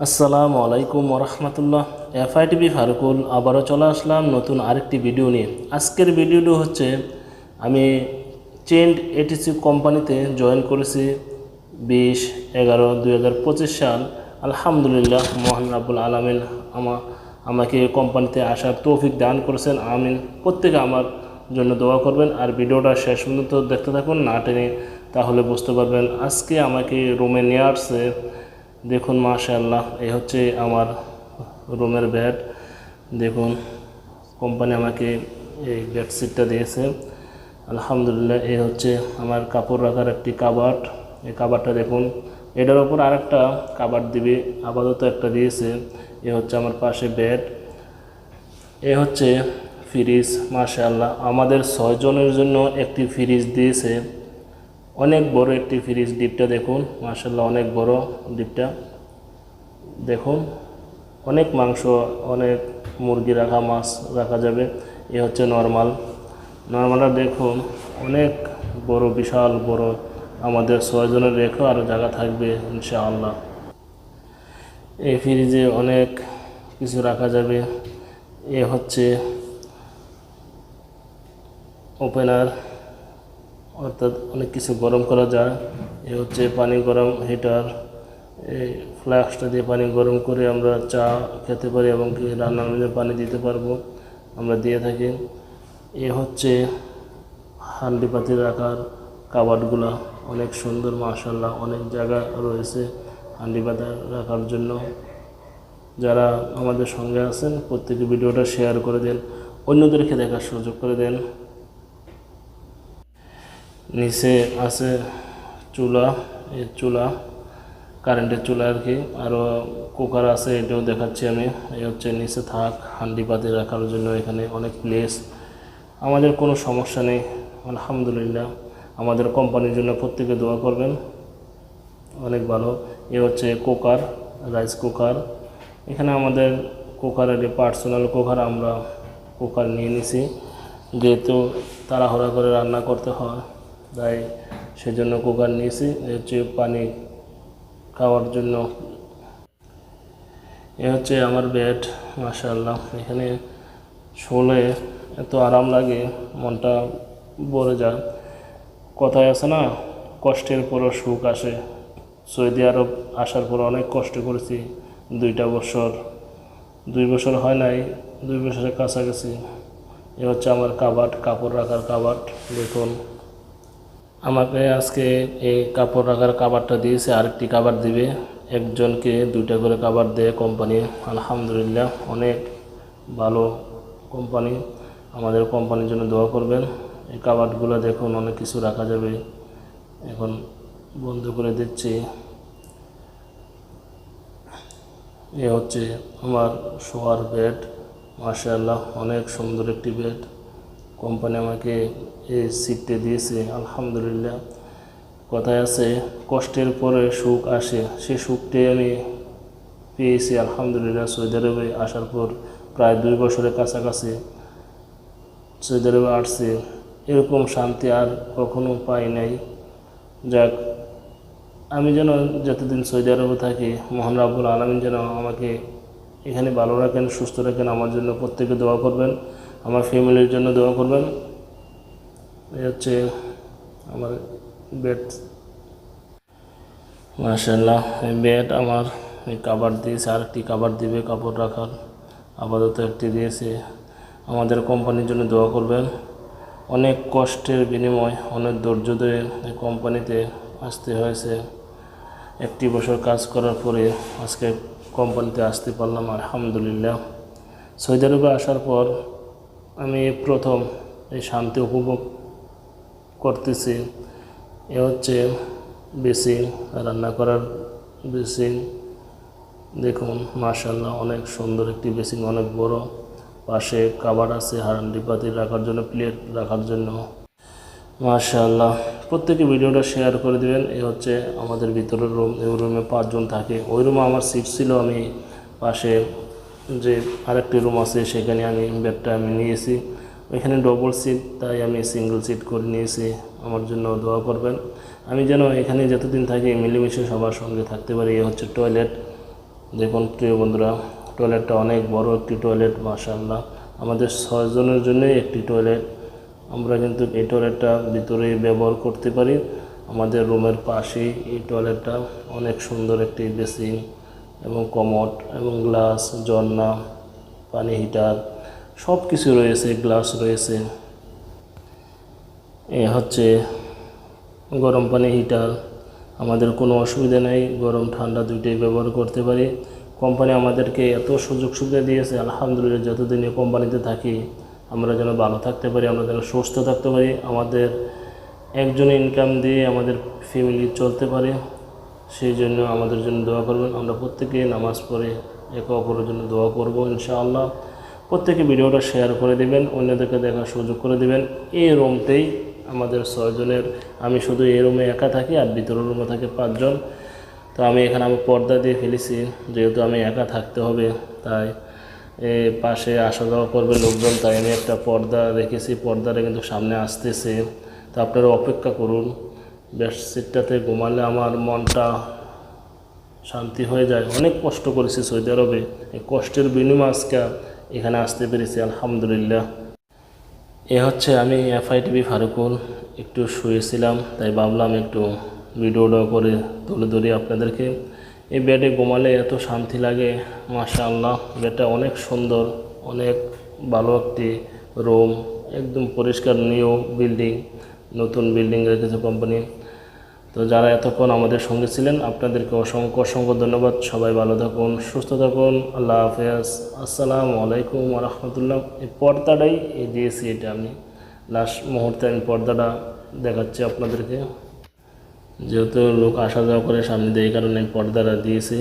আসসালামু আলাইকুম ওরহমতুল্লাহ। এফআইটিভি ফারুকুল, আবারও চলে আসলাম নতুন আরেকটি ভিডিও নিয়ে। আজকের ভিডিওটি হচ্ছে, আমি চেন্ড এটিসি কোম্পানিতে জয়েন করেছি বিশ এগারো দুই সাল। আলহামদুলিল্লাহ, মোহান রাবুল আলমিন আমা, আমাকে কোম্পানিতে আসার তৌফিক দান করেছেন, আমিন। প্রত্যেকে আমার জন্য দোয়া করবেন, আর ভিডিওটা শেষ পর্যন্ত দেখতে থাকুন, না টেনে তাহলে বুঝতে পারবেন। আজকে আমাকে রুমে নিয়ে আসছে দেখুন, মাশাআল্লাহ, এই হচ্ছে আমার রুমের বেড দেখুন কোম্পানি আমাকে এই বেডশিটটা দিয়েছে। আলহামদুলিল্লাহ, এই হচ্ছে আমার কাপড় রাখার একটি কাবাট এই কাবারটা দেখুন, এটার ওপর আরেকটা কাবাট দিবে, আপাতত একটা দিয়েছে। এ হচ্ছে আমার পাশে বেড এ হচ্ছে ফ্রিজ মাশাআল্লাহ, আমাদের ছয়জনের জন্য একটি ফ্রিজ দিয়েছে। অনেক বড় একটি ফ্রিজ ডিপটা দেখুন। মাশাল্লাহ অনেক বড় ডিপটা দেখুন, অনেক মাংস, অনেক মুরগি রাখা, মাছ রাখা যাবে। এ হচ্ছে নর্মাল নর্মালটা দেখুন, অনেক বড়, বিশাল বড়। আমাদের ছয়জনের রেখেও আরও জায়গা থাকবে, ইনশাআল্লাহ। এই ফ্রিজে অনেক কিছু রাখা যাবে। এ হচ্ছে ওপেনার অর্থাৎ অনেক কিছু গরম করা যায়। এ হচ্ছে পানি গরম হিটার এই ফ্লাক্সটা দিয়ে পানি গরম করে আমরা চা খেতে পারি এবং কি রান্নার মধ্যে পানি দিতে পারব, আমরা দিয়ে থাকি। এ হচ্ছে হান্ডি পাতি রাখার কাবাটগুলো অনেক সুন্দর মাশাল্লাহ অনেক জায়গা রয়েছে হান্ডি পাতা রাখার জন্য। যারা আমাদের সঙ্গে আছেন, প্রত্যেকে ভিডিওটা শেয়ার করে দেন, অন্যদেরকে দেখার সুযোগ করে দেন। নিচে আছে চুলা এই চুলা কারেন্টের চুলা আর কি আরও কুকার আছে, এটাও দেখাচ্ছি আমি। এই হচ্ছে নিচে থাক, হান্ডি পাতি রাখার জন্য এখানে অনেক প্লেস আমাদের কোনো সমস্যা নেই, আলহামদুলিল্লাহ। আমাদের কোম্পানির জন্য প্রত্যেকে দোয়া করবেন। অনেক ভালো। এ হচ্ছে কুকার রাইস কুকার এখানে আমাদের কুকারের পার্সোনাল কুকার আমরা কুকার নিয়ে নিছি। যেহেতু তাড়াহুড়া করে রান্না করতে হয়। তাই সেজন্য কুকার নিয়েছি হচ্ছে পানি খাওয়ার জন্য। এ হচ্ছে আমার বেড মাশাআল্লাহ। এখানে শোলে এত আরাম লাগে, মনটা ভরে যায়। কথায় আছে না, কষ্টের পরও সুখ আসে। সৌদি আরব আসার পর অনেক কষ্ট করেছি, দুইটা বছর। দুই বছর হয় নাই, দুই বছরের কাছাকাছি। এ হচ্ছে আমার কাবাট, কাপড় রাখার কাবাট, দেখুন। আমাকে আজকে এই কাপড় রাখার কাবারটা দিয়েছে, আরেকটি কাবার দিবে। একজনকে দুইটা করে কাবার দেয় কোম্পানি। আলহামদুলিল্লাহ, অনেক ভালো কোম্পানি। আমাদের কোম্পানির জন্য দোয়া করবেন। এই কাবারগুলো দেখুন, অনেক কিছু রাখা যাবে। এখন বন্ধ করে দিচ্ছি। এ হচ্ছে আমার শোয়ার বেড মাশাআল্লাহ, অনেক সুন্দর একটি বেড কোম্পানি আমাকে এই সিটটি দিয়েছে। আলহামদুলিল্লাহ। কথায় আছে, কষ্টের পরে সুখ আসে। সে সুখটাই আমি পেয়েছি আলহামদুলিল্লাহ সৌদি আরবে আসার পর প্রায় দুই বছরের কাছাকাছি সৌদি আরবে আসছে। এরকম শান্তি আর কখনো পাই নাই। যাক, আমি যেন যতদিন সৌদি আরবে থাকি, মোহান রাব্বুল আলমিন যেন আমাকে এখানে ভালো রাখেন, সুস্থ রাখেন, আমার জন্য প্রত্যেকে দোয়া করবেন। আমার ফ্যামিলির জন্য দোয়া করবেন। এই হচ্ছে আমার বেড মার্শাল্লাহ এই বেড আমার, এই কাবার দিয়েছে, আরেকটি কাবার দিবে, কাপড় রাখার আপাতত একটি দিয়েছে। আমাদের কোম্পানির জন্য দোয়া করবেন। অনেক কষ্টের বিনিময়, অনেক ধৈর্য ধরে এই কোম্পানিতে আসতে হয়েছে। একটি বছর কাজ করার পরে আজকে কোম্পানিতে আসতে পারলাম, আলহামদুলিল্লাহ। সৌদি আরবে আসার পর আমি প্রথম এই শান্তি উপভোগ করতেছি। এ হচ্ছে বেসিন, রান্না করার বেসিন। দেখুন মাশাল্লাহ অনেক সুন্দর একটি বেসিন, অনেক বড়। পাশে কাবার আছে, হারান্ডি পাতি রাখার জন্য, প্লেট রাখার জন্য। মাশাল্লাহ প্রত্যেকে ভিডিওটা শেয়ার করে দিবেন। এ হচ্ছে আমাদের ভিতরের রুম, এই রুমে পাঁচজন থাকে। ওই রুমে আমার সিট ছিল আমি পাশে যে আরেকটি রুম আছে, সেখানে আমি বেডটা আমি নিয়েছি। ওইখানে ডবল সিট তাই আমি সিঙ্গেল সিট করে নিয়েছি। আমার জন্য দোয়া করবেন। আমি যেন এখানে যতদিন থাকি, মিলেমিশে সবার সঙ্গে থাকতে পারি। এ হচ্ছে টয়লেট দেখুন, প্রিয় বন্ধুরা টয়লেটটা অনেক বড় একটি টয়লেট মাশাআল্লাহ। আমাদের ছয়জনের জন্যই একটি টয়লেট আমরা কিন্তু এই টয়লেটটা ভিতরে ব্যবহার করতে পারি। আমাদের রুমের পাশেই এই টয়লেটটা অনেক সুন্দর একটি বেসিন এবং কমট এবং গ্লাস ঝর্ণা পানি হিটার সব কিছু রয়েছে, গ্লাস রয়েছে। এ হচ্ছে গরম পানি হিটার। আমাদের কোনো অসুবিধা নেই, গরম, ঠান্ডা দুইটাই ব্যবহার করতে পারি। কোম্পানি আমাদেরকে এত সুযোগ সুবিধা দিয়েছে, আলহামদুলিল্লাহ যতদিন এই কোম্পানিতে থাকি, আমরা যেন ভালো থাকতে পারি, আমরা যেন সুস্থ থাকতে পারি। আমাদের একজন ইনকাম দিয়ে আমাদের ফ্যামিলি চলতে পারে। সেই জন্য আমাদের জন্য দোয়া করবেন। আমরা প্রত্যেকে নামাজ পড়ে একে অপরের জন্য দোয়া করব ইনশাআল্লাহ। প্রত্যেকে ভিডিওটা শেয়ার করে দিবেন, অন্যদেরকে দেখার সুযোগ করে দিবেন। এই রুমতেই আমাদের ছয়জনের, আমি শুধু এই রুমে একা থাকি আর ভিতরের রুমে থাকে পাঁচজন। তো আমি এখানে আমি পর্দা দিয়ে ফেলেছি, যেহেতু আমি একা থাকতে হবে, তাই এ পাশে আসা যাওয়া করবে লোকজন, তাই আমি একটা পর্দা রেখেছি, পর্দাটা কিন্তু সামনে আসতেছে। তো আপনারা অপেক্ষা করুন বেডশিটটাতে ঘুমালে আমার মনটা শান্তি হয়ে যায়। অনেক কষ্ট করেছি সৌদি আরবে। এই কষ্টের বিনিময় আজকে এখানে আসতে পেরেছি, আলহামদুলিল্লাহ। এ হচ্ছে আমি এফআই টিভি ফারুকুল। একটু শুয়েছিলাম, তাই ভাবলাম একটু ভিডিও ভিডিওটা করে তুলে ধরি আপনাদেরকে। এই বেডে ঘুমালে এত শান্তি লাগে মাশা আল্লাহ বেডটা অনেক সুন্দর, অনেক ভালো একটি রুম, একদম পরিষ্কার নিউ বিল্ডিং, নতুন বিল্ডিং রেখেছে কোম্পানি তো যারা এতক্ষণ আমাদের সঙ্গে ছিলেন, আপনাদেরকে অসংখ্য অসংখ্য ধন্যবাদ। সবাই ভালো থাকুন, সুস্থ থাকুন। আল্লাহ হাফেজ। আসসালামু আলাইকুম রহমতুল্লাহ। এই পর্দাটাই, এই দিয়েছি এটা আমি, লাস্ট মুহূর্তে আমি পর্দাটা দেখাচ্ছি আপনাদেরকে। যেহেতু লোক আসা যাওয়া করে সামনে দিয়ে, এই কারণে পর্দাটা দিয়েছি।